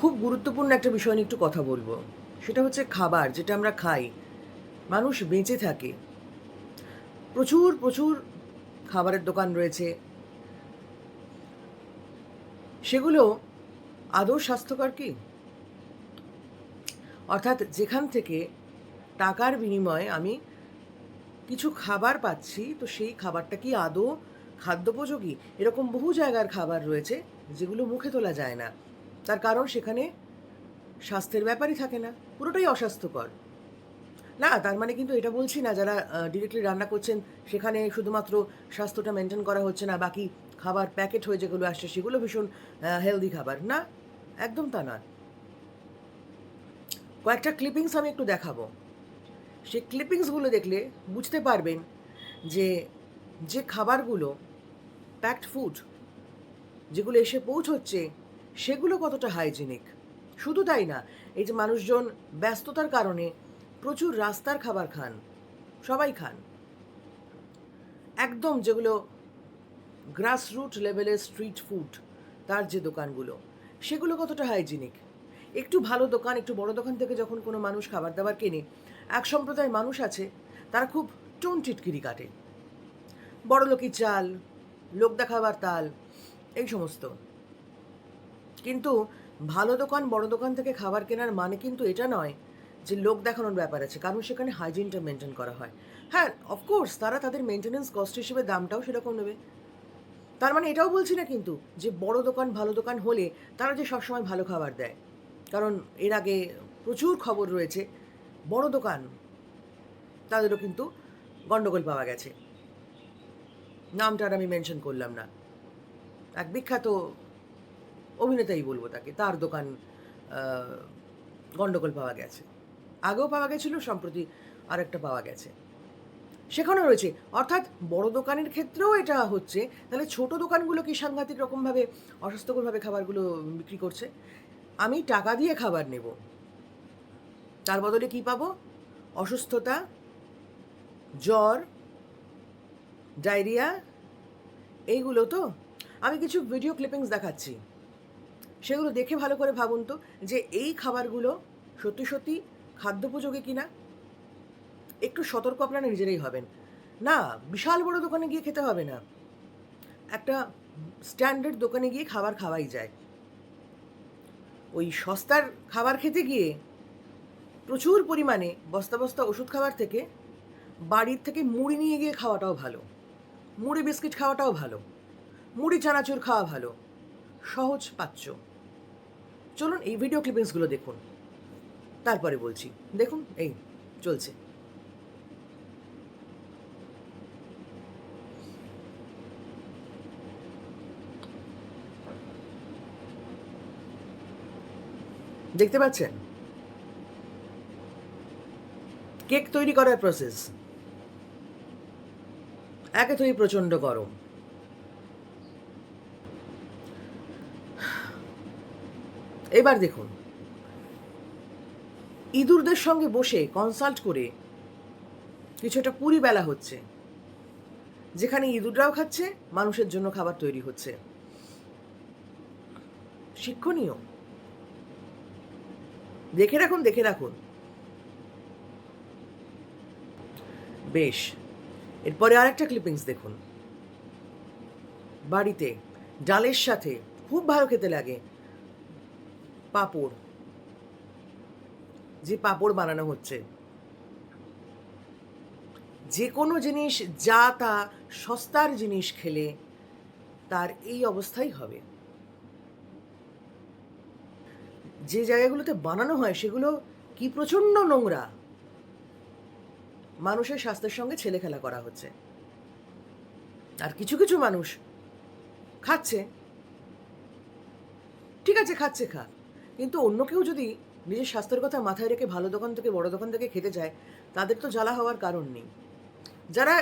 খুব গুরুত্বপূর্ণ একটা বিষয় নিয়ে একটু কথা বলব। সেটা হচ্ছে খাবার, যেটা আমরা খাই। মানুষ বেঁচে থাকে। প্রচুর প্রচুর খাবারের দোকান রয়েছে। সেগুলো আদৌ স্বাস্থ্যকর কি? অর্থাৎ যেখান থেকে টাকার বিনিময়ে আমি কিছু খাবার পাচ্ছি, তো সেই খাবারটা কি আদৌ খাদ্যোপযোগী? এরকম বহু জায়গার খাবার রয়েছে, যেগুলো মুখে তোলা যায় না। তার কারণ সেখানে স্বাস্থ্যের ব্যাপারই থাকে না, পুরোটাই অস্বাস্থ্যকর। না, তার মানে কিন্তু এটা বলছি না যারা ডিরেক্টলি রান্না করছেন, সেখানে শুধুমাত্র স্বাস্থ্যটা মেনটেন করা হচ্ছে না, বাকি খাবার প্যাকেট হয়ে যেগুলো আসছে সেগুলো ভীষণ হেলদি খাবার। না, একদম তা নয়। কয়েকটা ক্লিপিংস আমি একটু দেখাবো। সেই ক্লিপিংসগুলো দেখলে বুঝতে পারবেন যে যে খাবারগুলো প্যাকড ফুড যেগুলো এসে পৌঁছচ্ছে সেগুলো কতটা হাইজিনিক শুধু তাই না, এই যে মানুষজন ব্যস্ততার কারণে প্রচুর রাস্তার খাবার খান, সবাই খান। একদম যেগুলো গ্রাসরুট লেভেলের স্ট্রিট ফুড তার যে দোকানগুলো, সেগুলো কতটা হাইজিনিক একটু ভালো দোকান, একটু বড় দোকান থেকে যখন কোনো মানুষ খাবার দাবার কেনে, এক সম্প্রদায়ের মানুষ আছে, তারা খুব টোন টিটকিরি কাটে। বড় লোকি চাল, লোক দেখাবার তাল, এই সমস্ত। কিন্তু ভালো দোকান, বড় দোকান থেকে খাবার কেনার মানে কিন্তু এটা নয় যে লোক দেখানোর ব্যাপার আছে। কারণ সেখানে হাইজিনটা মেনটেন করা হয়। হ্যাঁ অফকোর্স তারা তাদের মেনটেনেন্স কস্ট হিসেবে দামটাও সেরকম নেবে। তার মানে এটাও বলছি না কিন্তু যে বড় দোকান, ভালো দোকান হলে তারা যে সবসময় ভালো খাবার দেয়। কারণ এর আগে প্রচুর খবর রয়েছে, বড় দোকান, তাদেরও কিন্তু গণ্ডগোল পাওয়া গেছে। নামটা আর আমি মেনশন করলাম না। এক বিখ্যাত অভিনেতাই বলব তাকে। তার দোকান গণ্ডগোল পাওয়া গেছে। আগেও পাওয়া গেছিল, সম্প্রতি আরেকটা পাওয়া গেছে। সেখানেও রয়েছে। অর্থাৎ বড় দোকানের ক্ষেত্রেও এটা হচ্ছে। তাহলে ছোট দোকানগুলো কি সাংঘাতিক রকমভাবে, অস্বাস্থ্যকরভাবে খাবারগুলো বিক্রি করছে? আমি টাকা দিয়ে খাবার নেব। তার বদলে কি পাবো? অসুস্থতা, জ্বর, ডায়রিয়া, এইগুলো তো। আমি কিছু ভিডিও ক্লিপিংস দেখাচ্ছি। সেগুলো দেখে ভালো করে ভাবুন তো যে এই খাবারগুলো সত্যি সত্যি খাদ্যোপযোগী কিনা? একটু সতর্ক আপনারা নিজেরাই হবেন। না, বিশাল বড় দোকানে গিয়ে খেতে হবে না। একটা স্ট্যান্ডার্ড দোকানে গিয়ে খাবার খাওয়াই যায়। ওই সস্তার খাবার খেতে গিয়ে প্রচুর পরিমাণে বস্তা বস্তা ওষুধ খাবার থেকে বাড়ির থেকে মুড়ি নিয়ে গিয়ে খাওয়াটাও ভালো। মুড়ি বিস্কিট খাওয়াটাও ভালো। মুড়ি চানাচুর খাওয়া ভালো। সহজ পাচ্য। চলুন এই ভিডিও ক্লিপিংসগুলো দেখুন। তারপরে বলছি। দেখুন, এই চলছে। দেখতে পাচ্ছেন? কেক তৈরি করার প্রসেস একে তৈরি প্রচণ্ড গরম। এবার দেখুন। ইঁদুরদের সঙ্গে বসে কনসাল্ট করে কিছু একটা পুরি বেলা হচ্ছে, যেখানে ইঁদুররাও খাচ্ছে, মানুষের জন্য খাবার তৈরি হচ্ছে। শিক্ষণীয়। দেখে রাখুন দেখে রাখুন। বেশ, এরপরে আরেকটা ক্লিপিংস দেখুন। বাড়িতে, ডালের সাথে খুব ভালো খেতে লাগে। পাঁপড়। যে পাঁপড় বানানো হচ্ছে। যে কোনো জিনিস, যা তা সস্তার জিনিস খেলে তার এই অবস্থাই হবে। যে জায়গাগুলোতে বানানো হয়, সেগুলো কি প্রচণ্ড নোংরা। মানুষের স্বাস্থ্যের সঙ্গে ছেলে খেলা করা হচ্ছে। আর কিছু কিছু মানুষ খাচ্ছে। ঠিক আছে, খাচ্ছে খা। কিন্তু অন্য কেউ যদি নিজের স্বাস্থ্যের কথা মাথায় রেখে ভালো দোকান থেকে, বড় দোকান থেকে খেতে যায়, তাদের তো জ্বালা হওয়ার কারণ নেই। যারা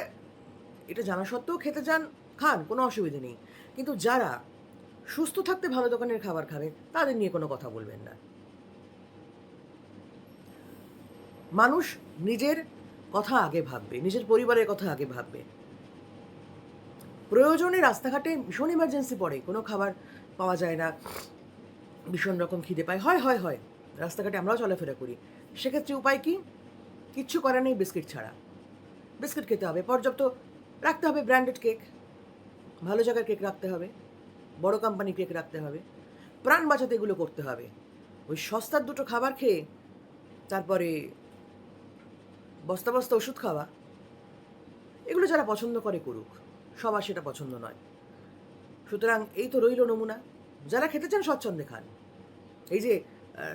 এটা জানা সত্ত্বেও খেতে যান, খান, কোনো অসুবিধে নেই। কিন্তু যারা সুস্থ থাকতে ভালো দোকানের খাবার খাবে, তাদের নিয়ে কোনো কথা বলবেন না। মানুষ নিজের কথা আগে ভাববে, নিজের পরিবারের কথা আগে ভাববে। প্রয়োজনে রাস্তাঘাটে ভীষণ ইমার্জেন্সি পড়ে, কোনো খাবার পাওয়া যায় না। ভীষণ রকম খিদে পায়। হয় হয় হয়। রাস্তাঘাটে আমরাও চলাফেরা করি। সেক্ষেত্রে উপায় কি? কিচ্ছু করার নেই বিস্কিট ছাড়া। বিস্কিট খেতে হবে। পর্যাপ্ত রাখতে হবে ব্র্যান্ডেড কেক ভালো জায়গার কেক রাখতে হবে। বড় কোম্পানির কেক রাখতে হবে। প্রাণ বাঁচাতে এগুলো করতে হবে। ওই সস্তার দুটো খাবার খেয়ে তারপরে বস্তা বস্তা ওষুধ খাওয়া, এগুলো যারা পছন্দ করে করুক, সবার সেটা পছন্দ নয়। সুতরাং এই তো রইল নমুনা। যারা খেতে চান স্বচ্ছন্দে খান। এই যে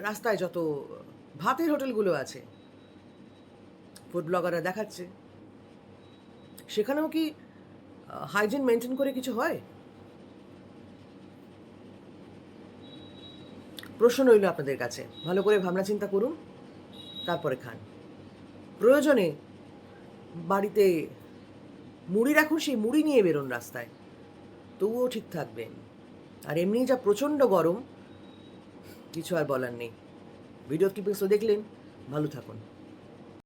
রাস্তায় যত ভাতের হোটেলগুলো আছে ফুড ব্লগাররা দেখাচ্ছে, সেখানেও কি হাইজিন মেনটেন করে কিছু হয়? প্রশ্ন রইল আপনাদের কাছে। ভালো করে ভাবনা চিন্তা করুন, তারপরে খান। প্রয়োজনে বাড়িতে মুড়ি রাখুন, সেই মুড়ি নিয়ে বেরোন রাস্তায়। তবুও ঠিক থাকবেন। আর এমনি যা প্রচণ্ড গরম কিছু আর বলার নেই। ভিডিও ক্লিপিংসও দেখলেন ভালো থাকুন।